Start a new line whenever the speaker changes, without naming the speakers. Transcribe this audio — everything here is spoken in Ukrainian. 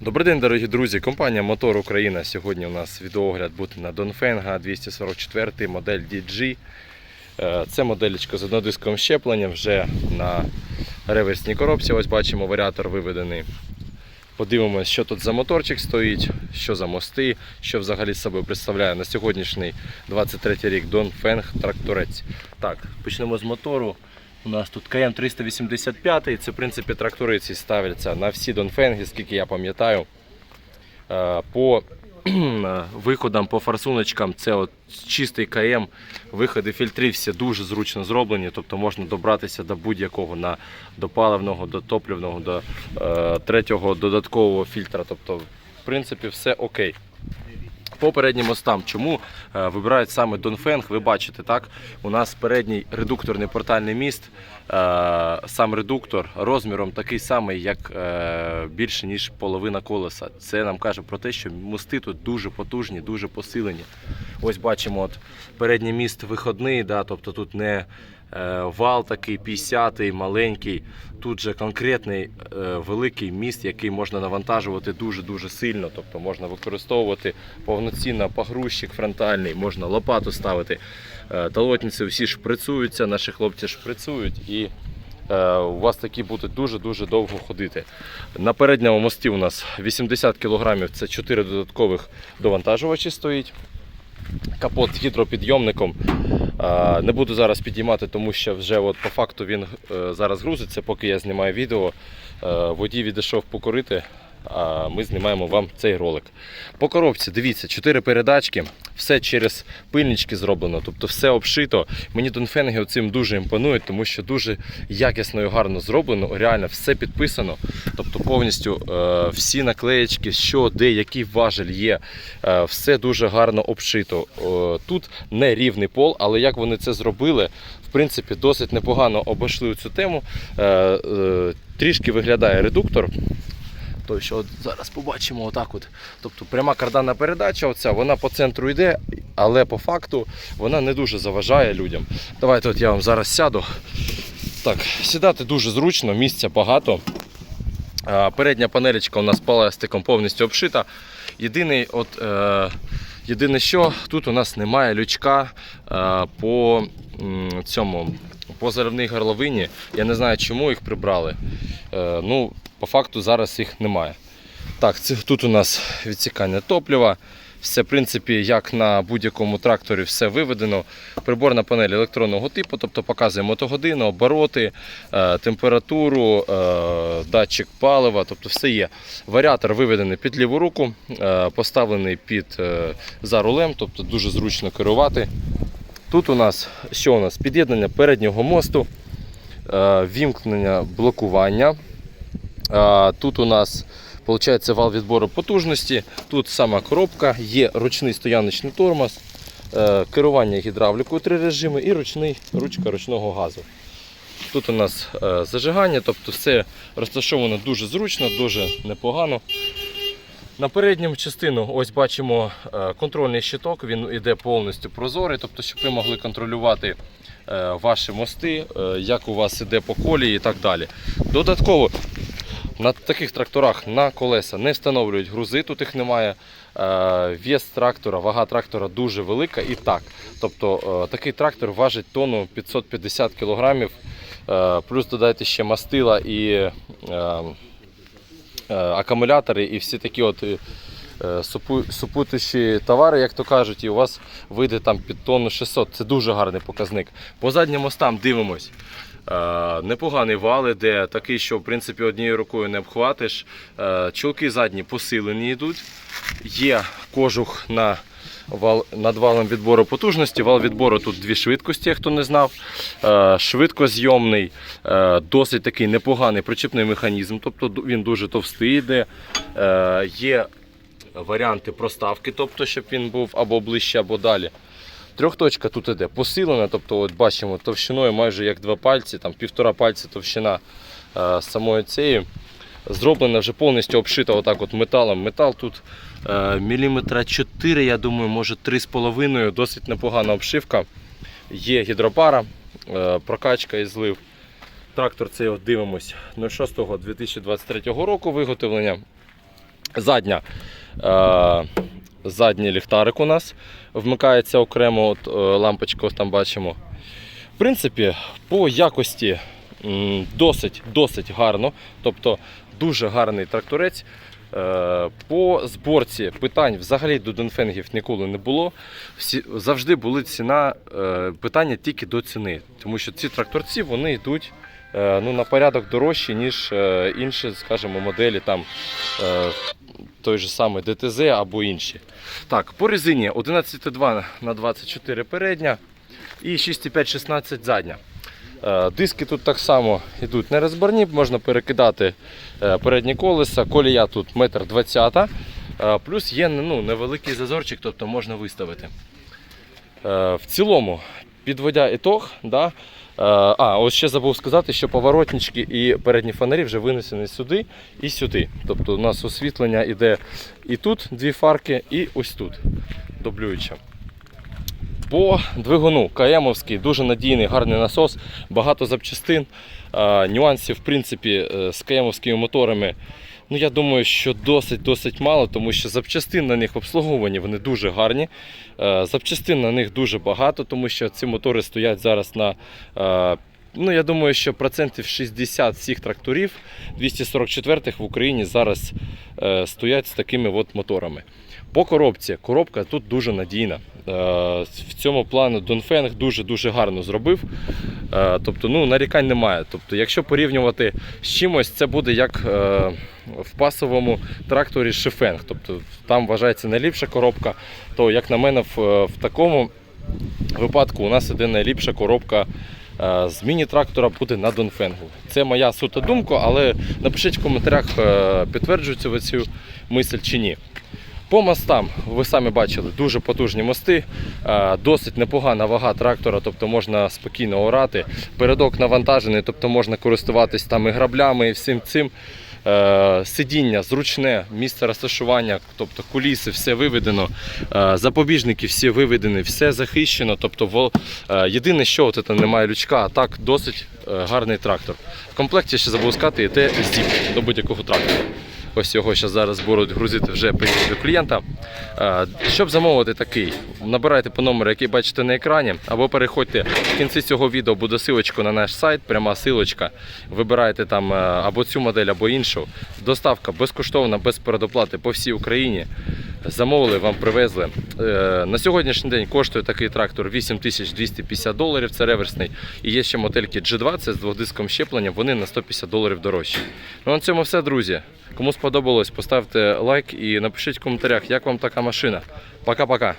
Добрий день, дорогі друзі. Компанія Мотор Україна. Сьогодні у нас відеоогляд буде на Донфенга 244 модель DG. Е, Це моделечка з однодисковим щепленням вже на реверсній коробці. Ось бачимо, варіатор виведений. Подивимось, що тут за моторчик стоїть, що за мости, що взагалі з собою представляє на сьогоднішній 23 рік Донфенг тракторець. Так, почнемо з мотору. У нас тут КМ 385, це в принципі трактори ставляться на всі Донфенги, скільки я пам'ятаю. Е, По виходам, по форсуночкам, це от чистий КМ. Виходи фільтрів всі дуже зручно зроблені, тобто можна добратися до будь-якого на до паливного, до топливного, до е, третього додаткового фільтра. Тобто, в принципі, все окей. По переднім мостам, чому е, вибирають саме Донфенг, ви бачите, так? У нас передній редукторний портальний міст, е, сам редуктор розміром такий самий, як е, більше, ніж половина колеса. Це нам каже про те, що мости тут дуже потужні, дуже посилені. Ось бачимо, от передній міст виходний, да, тобто тут не вал такий 50-й, маленький. Тут же конкретний е, великий міст, який можна навантажувати дуже-дуже сильно. Тобто можна використовувати повноцінно погрузчик фронтальний, можна лопату ставити. Е, Талотниці всі шприцуються, наші хлопці шприцують і е, у вас такі будуть дуже-дуже довго ходити. На передньому мості у нас 80 кг, це 4 додаткових довантажувачі стоїть. Капот гідропідйомником. Не буду зараз підіймати, тому що вже от по факту він е, зараз грузиться, поки я знімаю відео. Е, Водій відійшов покорити, ми знімаємо вам цей ролик. По коробці, дивіться, 4 передачки, все через пильнички зроблено, тобто все обшито. Мені Донфенги цим дуже імпонують, тому що дуже якісно і гарно зроблено. Реально все підписано. Тобто повністю е, всі наклеєчки, що, де, який важель є, е, все дуже гарно обшито. Е, тут не рівний пол, але як вони це зробили, в принципі, досить непогано обійшли цю тему. Трішки виглядає редуктор. Той, що от зараз побачимо отак от. Тобто пряма карданна передача, оця, вона по центру йде, але по факту вона не дуже заважає людям. Давайте от я вам зараз сяду. Так, сідати дуже зручно, місця багато. Передня панелечка у нас пластиком повністю обшита. Єдиний, от, е, єдине, що тут у нас немає лючка е, по цьому. По заливній горловині. Я не знаю, чому їх прибрали. Е, ну, по факту зараз їх немає. Так, це, тут у нас відсікання топлива. Все, в принципі, як на будь-якому тракторі, все виведено. Приборна панель електронного типу, тобто показує мотогодину, обороти, е, температуру, е, датчик палива, тобто все є. Варіатор виведений під ліву руку, поставлений під за рулем, тобто дуже зручно керувати. Тут у нас що у нас? Під'єднання переднього мосту, е, вімкнення блокування. Е, Тут у нас виходить вал відбору потужності. Тут сама коробка, є ручний стояночний тормоз, е, керування гідравлікою три режими і ручний, ручка ручного газу. Тут у нас зажигання, тобто все розташовано дуже зручно, дуже непогано. На передньому частину ось бачимо е, контрольний щиток, він йде повністю прозорий, тобто, щоб ви могли контролювати е, ваші мости, е, як у вас іде по колії і так далі. Додатково на таких тракторах на колеса не встановлюють грузи, тут їх немає. Вес трактора, вага трактора дуже велика і так. Тобто такий трактор важить тонну 550 кг, плюс додайте ще мастила і акумулятори і всі такі от е, супутичі товари, як то кажуть, і у вас вийде там під тонну 600. Це дуже гарний показник. По заднім мостам дивимось. Е, Непоганий вал іде, такий, що в принципі однією рукою не обхватиш. Е, Чулки задні посилені йдуть. Є кожух на вал, над валом відбору потужності. Вал відбору тут дві швидкості, хто не знав. Е, Швидкозйомний, е, досить такий непоганий причіпний механізм, тобто він дуже товстий йде. Е, Є варіанти проставки, тобто, щоб він був або ближче, або далі. Трьохточка тут іде посилена, тобто от бачимо товщиною майже як два пальці, там півтора пальці товщина самої цієї. Зроблена вже повністю обшита отак от металом. Метал тут е, міліметра 4, я думаю, може 3,5, досить непогана обшивка. Є гідропара, е, прокачка і злив. Трактор цей от дивимось 06-2023 року виготовлення. Задня. Е, задній ліхтарик у нас вмикається окремо, от, е, лампочку ось там бачимо. В принципі, по якості досить, досить гарно. Тобто дуже гарний тракторець. Е, По зборці питань взагалі до Донфенгів ніколи не було. Завжди були ціна, е, питання тільки до ціни. Тому що ці тракторці вони йдуть е, ну, на порядок дорожчі, ніж інші, скажімо, моделі там той же самий ДТЗ або інші. Так, по резині 11,2 на 24 передня і 6,5-16 задня. Е, Диски тут так само йдуть нерозборні, можна перекидати е, передні колеса, колія тут 1,20 м, е, плюс є ну, невеликий зазорчик, тобто можна виставити. В цілому, підводя ітог, да, а, ось ще забув сказати, що поворотнички і передні фонарі вже винесені сюди і сюди. Тобто у нас освітлення йде і тут дві фарки, і ось тут дублююча. По двигуну КМовський, дуже надійний, гарний насос, багато запчастин. Нюансів, в принципі, е, з КМовськими моторами. Ну, я думаю, що досить-досить мало, тому що запчастин на них обслуговувані, вони дуже гарні. Е, Запчастин на них дуже багато, тому що ці мотори стоять зараз на. е, Ну, я думаю, що процентів 60 всіх тракторів 244-х в Україні зараз стоять з такими от моторами. По коробці. Коробка тут дуже надійна. Е, В цьому плану Донфенг дуже-дуже гарно зробив. Е, Тобто, ну, нарікань немає. Тобто, якщо порівнювати з чимось, це буде як е, в пасовому тракторі Шифенг. Тобто, там вважається найліпша коробка, то, як на мене, в, в такому випадку у нас іде найліпша коробка. З міні-трактора буде на Донфенгу. Це моя сута думка, але напишіть в коментарях, підтверджується ви цю мисль чи ні. По мостам, ви самі бачили, дуже потужні мости, е, досить непогана вага трактора, тобто можна спокійно орати. Передок навантажений, тобто можна користуватись там і граблями, і всім цим. Е, Сидіння зручне, місце розташування, тобто куліси, все виведено, е, запобіжники всі виведені, все захищено. Тобто, єдине, що от це немає лючка, а так досить гарний трактор. В комплекті ще забув сказати, йде зіп до будь-якого трактора. Ось його ще зараз будуть грузити вже приїде до клієнта. Щоб замовити такий, набирайте по номеру, який бачите на екрані, або переходьте в кінці цього відео, буде силочка на наш сайт, пряма силочка. Вибирайте там е, або цю модель, або іншу. Доставка безкоштовна, без передоплати по всій Україні. Замовили, вам привезли. Е, На сьогоднішній день коштує такий трактор 8250 доларів, це реверсний. І є ще модельки G20 з двохдиском щеплення, вони на 150 доларів дорожчі. Ну на цьому все, друзі. Кому сподобалось, поставте лайк і напишіть в коментарях, як вам така машина. Пока-пока.